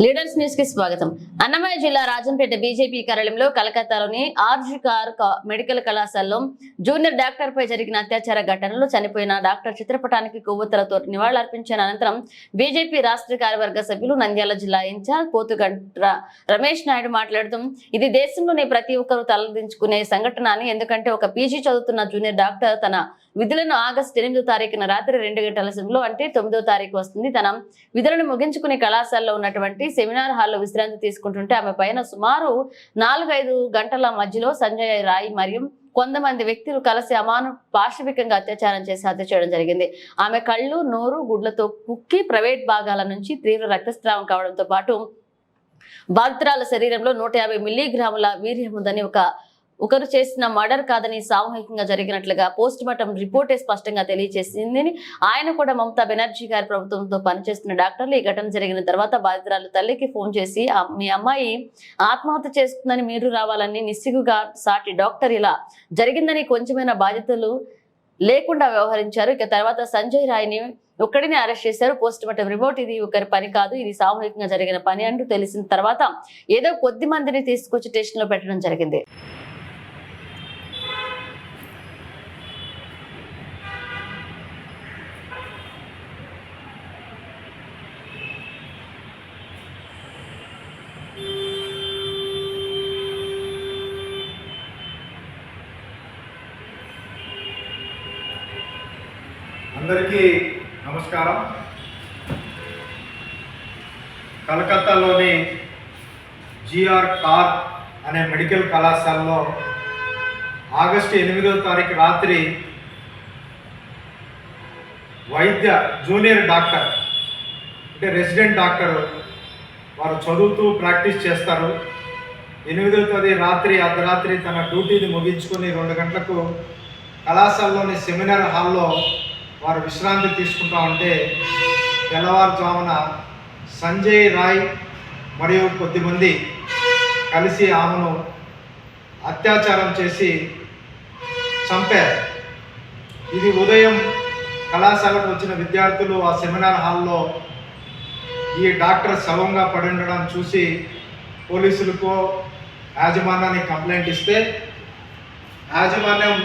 Leaders న్యూస్కి స్వాగతం. అన్నమయ్య జిల్లా రాజంపేట బీజేపీ కార్యాలయంలో కలకత్తాలోని ఆర్జికార్ మెడికల్ కళాశాలలో జూనియర్ డాక్టర్ పై జరిగిన అత్యాచార ఘటనలో చనిపోయిన డాక్టర్ చిత్రపటానికి కొవ్వొత్తులతో నివాళులర్పించిన అనంతరం బీజేపీ రాష్ట్ర కార్యవర్గ సభ్యులు నంద్యాల జిల్లా ఇన్ఛార్జ్ పోతుగంట్ర రమేష్ నాయుడు మాట్లాడుతూ ఇది దేశంలోనే ప్రతి ఒక్కరూ తలదించుకునే సంఘటన అని ఎందుకంటే ఒక పీజీ చదువుతున్న జూనియర్ డాక్టర్ తన విధులను ఆగస్టు ఎనిమిదో తారీఖున రాత్రి రెండు గంటల సమయంలో అంటే తొమ్మిదో తారీఖు వస్తుంది. తన విధులను ముగించుకునే కళాశాలలో ఉన్నటువంటి సెమినార్ హాల్లో విశ్రాంతి తీసుకుంటుంటే ఆమె పైన సుమారు నాలుగైదు గంటల మధ్యలో సంజయ్ రాయ్ మరియు కొంతమంది వ్యక్తులు కలిసి అమాను పాశవికంగా అత్యాచారం చేసి హత్య చేయడం జరిగింది. ఆమె కళ్ళు నోరు గుడ్లతో కుక్కి ప్రైవేట్ భాగాల నుంచి తీవ్ర రక్తస్రావం కావడంతో పాటు బాధితురాల శరీరంలో నూట యాభై మిల్లీగ్రాముల వీర్యం ఉందని ఒక ఒకరు చేసిన మర్డర్ కాదని సామూహికంగా జరిగినట్లుగా పోస్ట్ మార్టం రిపోర్టే స్పష్టంగా తెలియజేసిందని ఆయన కూడా మమతా బెనర్జీ గారి ప్రభుత్వంతో పనిచేస్తున్న డాక్టర్లు ఈ ఘటన జరిగిన తర్వాత బాధితురాలు తల్లికి ఫోన్ చేసి మీ అమ్మాయి ఆత్మహత్య చేసుకుందని మీరు రావాలని నిస్సిగుగా సాటి డాక్టర్ ఇలా జరిగిందని కొంచెమైనా బాధ్యతలు లేకుండా వ్యవహరించారు. ఇక తర్వాత సంజయ్ రాయ్ని ఒక్కడిని అరెస్ట్ చేశారు. పోస్ట్ మార్టం రిపోర్ట్ ఇది ఒకరి పని కాదు ఇది సామూహికంగా జరిగిన పని అంటూ తెలిసిన తర్వాత ఏదో కొద్ది మందిని తీసుకొచ్చి స్టేషన్లో పెట్టడం జరిగింది. అందరికీ నమస్కారం. కలకత్తాలోని జిఆర్ కార్ అనే మెడికల్ కళాశాలలో ఆగస్టు ఎనిమిదవ తారీఖు రాత్రి వైద్య జూనియర్ డాక్టర్ అంటే రెసిడెంట్ డాక్టర్ వారు చదువుతూ ప్రాక్టీస్ చేస్తారు. ఎనిమిదవ తేదీ రాత్రి అర్ధరాత్రి తన డ్యూటీని ముగించుకొని రెండు గంటలకు కళాశాలలోని సెమినార్ హాల్లో వారు విశ్రాంతి తీసుకుంటా ఉంటే తెల్లవారుజామున సంజయ్ రాయ్ మరియు కొద్దిమంది కలిసి ఆమెను అత్యాచారం చేసి చంపారు. ఇది ఉదయం కళాశాలకు వచ్చిన విద్యార్థులు ఆ సెమినార్ హాల్లో ఈ డాక్టర్ శవంగా పడి ఉండడం చూసి పోలీసులకు యాజమాన్యానికి కంప్లైంట్ ఇస్తే యాజమాన్యం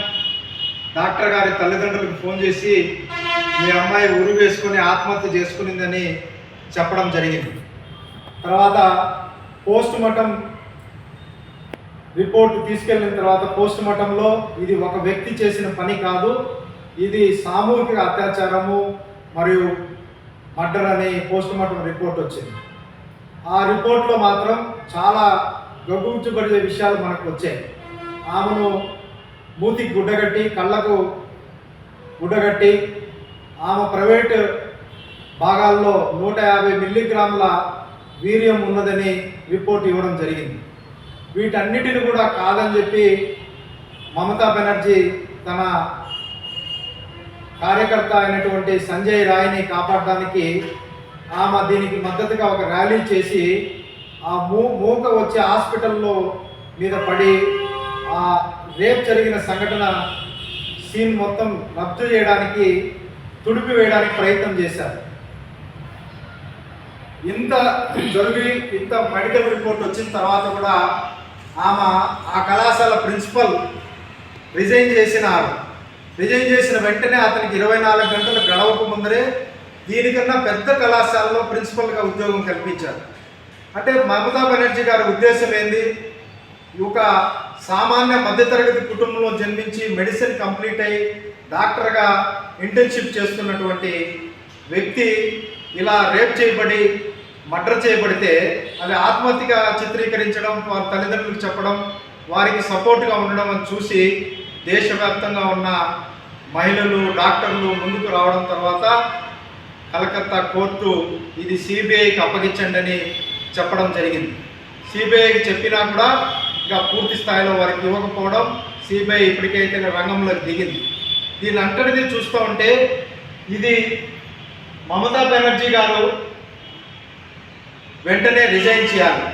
డాక్టర్ గారి తల్లిదండ్రులకు ఫోన్ చేసి మీ అమ్మాయి ఉరి వేసుకొని ఆత్మహత్య చేసుకునిందని చెప్పడం జరిగింది. తర్వాత పోస్ట్ మార్టం రిపోర్ట్ తీసుకెళ్ళిన తర్వాత పోస్ట్ మార్టంలో ఇది ఒక వ్యక్తి చేసిన పని కాదు ఇది సామూహిక అత్యాచారము మరియు మర్డర్ అనే పోస్ట్ మార్టం రిపోర్ట్ వచ్చింది. ఆ రిపోర్ట్లో మాత్రం చాలా గగుంచబడే విషయాలు మనకు వచ్చాయి. ఆమెను మూతికి గుడ్డగట్టి కళ్ళకు గుడ్డగట్టి ఆమె ప్రైవేట్ భాగాల్లో నూట యాభై మిల్లీగ్రాముల వీర్యం ఉన్నదని రిపోర్ట్ ఇవ్వడం జరిగింది. వీటన్నిటిని కూడా కాదని చెప్పి మమతా బెనర్జీ తన కార్యకర్త అయినటువంటి సంజయ్ రాయ్ని కాపాడడానికి ఆమె దీనికి మద్దతుగా ఒక ర్యాలీ చేసి ఆ మూ మూక వచ్చే హాస్పిటల్లో మీద పడి ఆ రేపు జరిగిన సంఘటన సీన్ మొత్తం రద్దు చేయడానికి తుడిపి వేయడానికి ప్రయత్నం చేశారు. ఇంత జరిగి ఇంత మెడికల్ రిపోర్ట్ వచ్చిన తర్వాత కూడా ఆమె ఆ కళాశాల ప్రిన్సిపల్ రిజైన్ చేసినారు రిజైన్ చేసిన వెంటనే అతనికి ఇరవై నాలుగు గంటలు గడవక ముందరే దీనికన్నా పెద్ద కళాశాలలో ప్రిన్సిపల్గా ఉద్యోగం కల్పించారు. అంటే మమతా బెనర్జీ గారి ఉద్దేశం ఏంది? ఒక సామాన్య మధ్యతరగతి కుటుంబంలో జన్మించి మెడిసిన్ కంప్లీట్ అయ్యి డాక్టర్గా ఇంటర్న్షిప్ చేస్తున్నటువంటి వ్యక్తి ఇలా రేప్ చేయబడి మర్డర్ చేయబడితే అది ఆత్మహత్యగా చిత్రీకరించడం వారి తల్లిదండ్రులకు చెప్పడం వారికి సపోర్ట్గా ఉండడం అని చూసి దేశవ్యాప్తంగా ఉన్న మహిళలు డాక్టర్లు ముందుకు రావడం తర్వాత కలకత్తా కోర్టు ఇది సిబిఐకి అప్పగించండి అని చెప్పడం జరిగింది. సిబిఐకి చెప్పినా కూడా ఇంకా పూర్తి స్థాయిలో వారికి ఇవ్వకపోవడం సిబిఐ ఇప్పటికైతే రంగంలోకి దిగింది. దీని అంతటిది చూస్తూ ఉంటే ఇది మమతా బెనర్జీ గారు వెంటనే రిజైన్ చేయాలి.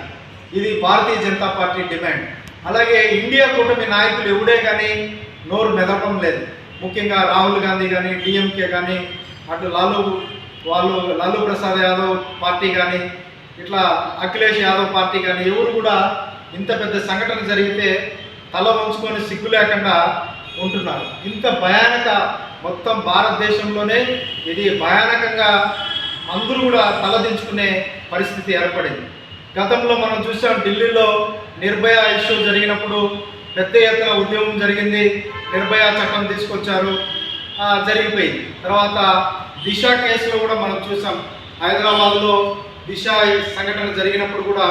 ఇది భారతీయ జనతా పార్టీ డిమాండ్. అలాగే ఇండియా కూటమి నాయకులు ఎవడే కానీ నోరు మెదపడం లేదు. ముఖ్యంగా రాహుల్ గాంధీ కానీ డిఎంకే కానీ అటు లాలూ వాళ్ళు లాలూ ప్రసాద్ యాదవ్ పార్టీ కానీ ఇట్లా అఖిలేష్ యాదవ్ పార్టీ కానీ ఎవరు కూడా ఇంత పెద్ద సంఘటన జరిగితే తల వంచుకొని సిగ్గు లేకుండా ఉంటున్నారు. ఇంత భయానక మొత్తం భారతదేశంలోనే ఇది భయానకంగా అందరూ కూడా తలదించుకునే పరిస్థితి ఏర్పడింది. గతంలో మనం చూసాం ఢిల్లీలో నిర్భయ ఇష్యూ జరిగినప్పుడు పెద్ద ఎత్తున ఉద్యమం జరిగింది. నిర్భయ చట్టం తీసుకొచ్చారు. జరిగిపోయింది. తర్వాత దిశ కేసులో కూడా మనం చూసాం. హైదరాబాద్లో దిశ సంఘటన జరిగినప్పుడు కూడా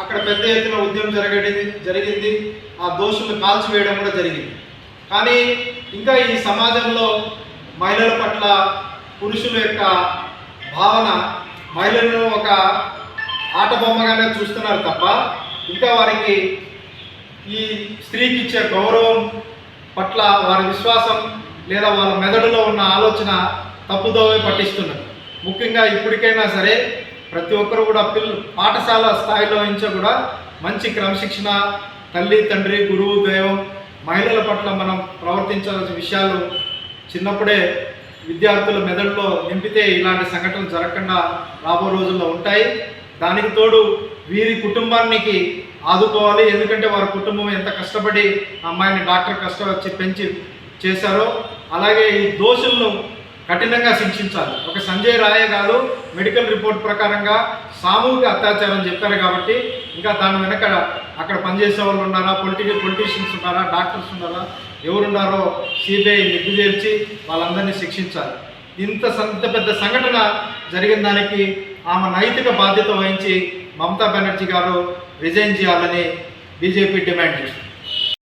అక్కడ పెద్ద ఎత్తున ఉద్యమం జరగడింది జరిగింది. ఆ దోషులను కాల్చివేయడం కూడా జరిగింది. కానీ ఇంకా ఈ సమాజంలో మహిళల పట్ల పురుషుల యొక్క భావన మహిళలను ఒక ఆట బొమ్మగానే చూస్తున్నారు తప్ప ఇంకా వారికి ఈ స్త్రీకి ఇచ్చే గౌరవం పట్ల వారి విశ్వాసం లేదా వాళ్ళ మెదడులో ఉన్న ఆలోచన తప్పుదోవే పట్టిస్తున్నారు ముఖ్యంగా ఇప్పటికైనా సరే ప్రతి ఒక్కరు కూడా పిల్ల పాఠశాల స్థాయిలో నుంచి కూడా మంచి క్రమశిక్షణ తల్లి తండ్రి గురువు దైవం మహిళల పట్ల మనం ప్రవర్తించాల్సిన విషయాలు చిన్నప్పుడే విద్యార్థుల మెదడులో నింపితే ఇలాంటి సంఘటనలు జరగకుండా రాబో రోజుల్లో ఉంటాయి. దానికి తోడు వీరి కుటుంబానికి ఆదుకోవాలి. ఎందుకంటే వారి కుటుంబం ఎంత కష్టపడి అమ్మాయిని డాక్టర్ కష్టం పెంచి చేశారో అలాగే ఈ దోషులను కఠినంగా శిక్షించాలి. ఒక సంజయ్ రాయ గారు మెడికల్ రిపోర్ట్ ప్రకారంగా సామూహిక అత్యాచారం చెప్పారు కాబట్టి ఇంకా దాని వెనక అక్కడ పనిచేసే వాళ్ళు ఉన్నారా? పొలిటికల్ పొలిటీషియన్స్ ఉన్నారా? డాక్టర్స్ ఉన్నారా? ఎవరున్నారో సిబిఐ నిగ్గు చేర్చి వాళ్ళందరినీ శిక్షించాలి. ఇంత సంత ఇంత పెద్ద సంఘటన జరిగిన దానికి ఆమె నైతిక బాధ్యత వహించి మమతా బెనర్జీ గారు రిజైన్ చేయాలని బీజేపీ డిమాండ్ చేస్తుంది.